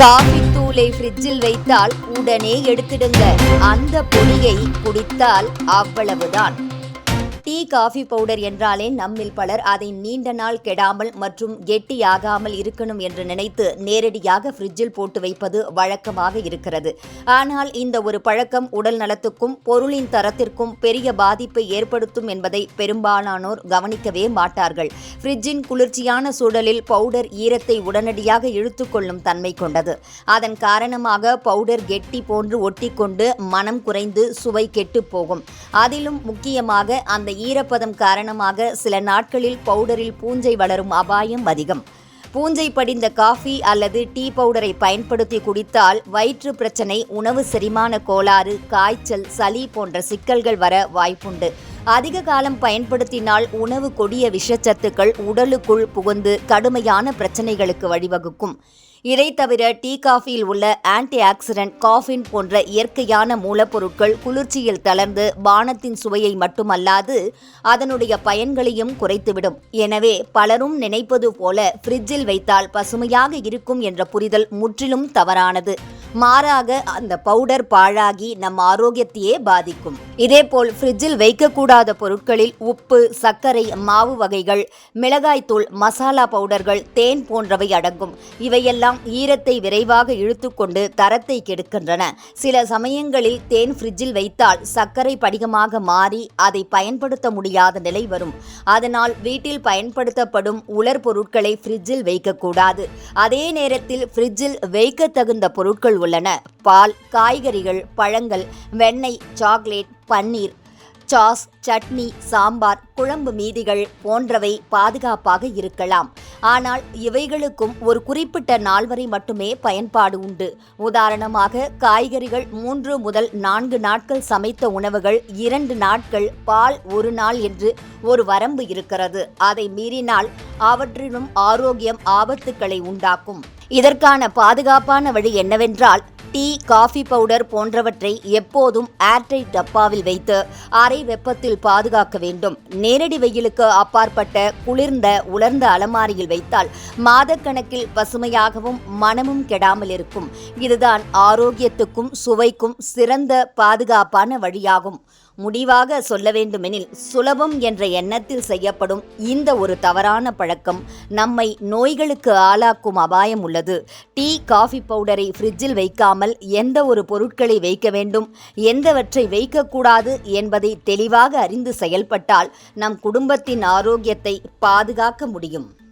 Coffee தூளை ஃப்ரிட்ஜில் வைத்தால் உடனே எடுத்திடுங்க. அந்த பொடியை குடித்தால் அவ்வளவுதான். டீ காஃபி பவுடர் என்றாலே நம்மில் பலர் அதை நீண்ட நாள் கெடாமல் மற்றும் கெட்டியாகாமல் இருக்கணும் என்று நினைத்து நேரடியாக ஃப்ரிட்ஜில் போட்டு வைப்பது வழக்கமாக இருக்கிறது. ஆனால் இந்த ஒரு பழக்கம் உடல் நலத்துக்கும் பொருளின் தரத்திற்கும் பெரிய பாதிப்பை ஏற்படுத்தும் என்பதை பெரும்பாலானோர் கவனிக்கவே மாட்டார்கள். ஃப்ரிட்ஜின் குளிர்ச்சியான சூழலில் பவுடர் ஈரத்தை உடனடியாக இழுத்துக்கொள்ளும் தன்மை கொண்டது. அதன் காரணமாக பவுடர் கெட்டி போன்று ஒட்டிக்கொண்டு மனம் குறைந்து சுவை கெட்டுப் போகும். அதிலும் முக்கியமாக அந்த ஈரப்பதம் காரணமாக சில நாட்களில் பவுடரில் பூஞ்சை வளரும் அபாயம் அதிகம். பூஞ்சை படிந்த காஃபி அல்லது டீ பவுடரை பயன்படுத்தி குடித்தால் வயிற்று பிரச்சனை உணவு செரிமான கோளாறு காய்ச்சல் சளி போன்ற சிக்கல்கள் வர வாய்ப்புண்டு. அதிக காலம் பயன்படுத்தினால் உணவு கொடிய விஷச்சத்துக்கள் உடலுக்குள் புகுந்து கடுமையான பிரச்சனைகளுக்கு வழிவகுக்கும். இதை தவிர டீ காஃபியில் உள்ள ஆன்டி ஆக்சிடென்ட் காஃபின் போன்ற இயற்கையான மூலப்பொருட்கள் குளிர்ச்சியில் தளர்ந்து பானத்தின் சுவையை மட்டுமல்லாது அதனுடைய பயன்களையும் குறைத்துவிடும். எனவே பலரும் நினைப்பது போல ஃப்ரிட்ஜில் வைத்தால் பசுமையாக இருக்கும் என்ற புரிதல் முற்றிலும் தவறானது. மாறாக அந்த பவுடர் பாழாகி நம் ஆரோக்கியத்தையே பாதிக்கும். இதேபோல் ஃப்ரிட்ஜில் வைக்கக்கூடாத பொருட்களில் உப்பு சர்க்கரை மாவு வகைகள் மிளகாய்த்தூள் மசாலா பவுடர்கள் தேன் போன்றவை அடங்கும். இவையெல்லாம் ஈரத்தை விரைவாக இழுத்துக்கொண்டு தரத்தை கெடுக்கின்றன. சில சமயங்களில் தேன் ஃப்ரிட்ஜில் வைத்தால் சர்க்கரை படிகமாக மாறி அதை பயன்படுத்த முடியாத நிலை வரும். அதனால் வீட்டில் பயன்படுத்தப்படும் உலர் பொருட்களை ஃப்ரிட்ஜில் வைக்கக்கூடாது. அதே நேரத்தில் ஃப்ரிட்ஜில் வைக்க தகுந்த பொருட்கள் உள்ளன. பால் காய்கறிகள் பழங்கள் வெண்ணெய் சாக்லேட் பன்னீர் சாஸ் சட்னி சாம்பார் குழம்பு மீதிகள் போன்றவை பாதுகாப்பாக இருக்கலாம். ஆனால் இவைகளுக்கும் ஒரு குறிப்பிட்ட நாள் வரை மட்டுமே பயன்பாடு உண்டு. உதாரணமாக காய்கறிகள் மூன்று முதல் நான்கு நாட்கள் சமைத்த உணவுகள் இரண்டு நாட்கள் பால் ஒரு நாள் என்று ஒரு வரம்பு இருக்கிறது. அதை மீறினால் அவற்றிலும் ஆரோக்கியம் ஆபத்துக்களை உண்டாக்கும். இதற்கான பாதுகாப்பான வழி என்னவென்றால் டீ காஃபி பவுடர் போன்றவற்றை எப்போதும் ஏர்டைட் டப்பாவில் வைத்து அரை வெப்பத்தில் பாதுகாக்க வேண்டும். நேரடி வெயிலுக்கு அப்பாற்பட்ட குளிர்ந்த உலர்ந்த அலமாரியில் வைத்தால் மாதக்கணக்கில் பசுமையாகவும் மனமும் கெடாமல் இருக்கும். இதுதான் ஆரோக்கியத்துக்கும் சுவைக்கும் சிறந்த பாதுகாப்பான வழியாகும். முடிவாக சொல்ல வேண்டுமெனில் சுலபம் என்ற எண்ணத்தில் செய்யப்படும் இந்த ஒரு தவறான பழக்கம் நம்மை நோய்களுக்கு ஆளாக்கும் அபாயம் உள்ளது. டீ காஃபி பவுடரை ஃப்ரிட்ஜில் வைக்காமல் எந்த ஒரு பொருட்களை வைக்க வேண்டும் எந்தவற்றை வைக்கக்கூடாது என்பதை தெளிவாக அறிந்து செயல்பட்டால் நம் குடும்பத்தின் ஆரோக்கியத்தை பாதுகாக்க முடியும்.